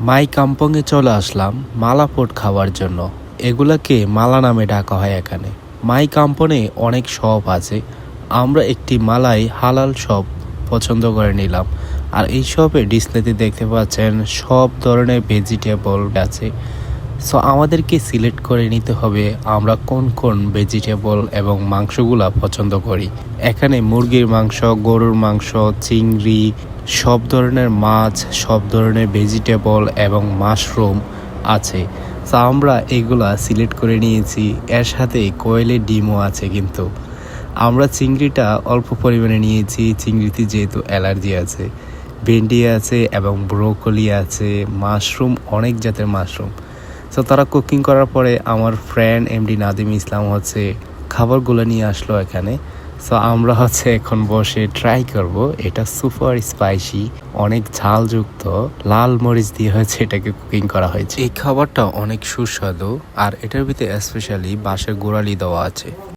মাই কাম্পংয়ে চলে আসলাম মালাপোট খাওয়ার জন্য। এগুলাকে মালা নামে ডাকা হয় এখানে। মাই কাম্পনে অনেক শপ আছে। আমরা একটি মালাই হালাল শপ পছন্দ করে নিলাম। আর এই শপে ডিসপ্লেতে দেখতে পাচ্ছেন সব ধরনের ভেজিটেবল আছে। সো আমাদেরকে সিলেক্ট করে নিতে হবে আমরা কোন কোন ভেজিটেবল এবং মাংসগুলা পছন্দ করি। এখানে মুরগির মাংস, গরুর মাংস, চিংড়ি, সব ধরনের মাছ, সব ধরনের ভেজিটেবল এবং মাশরুম আছে। সো আমরা এগুলা সিলেক্ট করে নিয়েছি। এর সাথে কোয়েলের ডিমও আছে কিন্তু। আমরা চিংড়িটা অল্প পরিমাণে নিয়েছি। চিংড়িতে যেহেতু অ্যালার্জি আছে, ভেন্ডি আছে এবং ব্রোকলি আছে মাশরুম অনেক জাতের মাশরুম সো তারা কুকিং করার পরে আমার ফ্রেন্ড এমডি নাদিম ইসলাম হচ্ছে খাবারগুলো নিয়ে আসলো এখানে। সো আমরা হচ্ছে এখন বসে ট্রাই করব। এটা সুপার স্পাইসি অনেক ঝালযুক্ত, লাল মরিচ দিয়ে হয়েছে এটাকে কুকিং করা হয়েছে। এই খাবারটা অনেক সুস্বাদু, আর এটার ভিতরে স্পেশালি বাঁশের গোড়ালি দেওয়া আছে।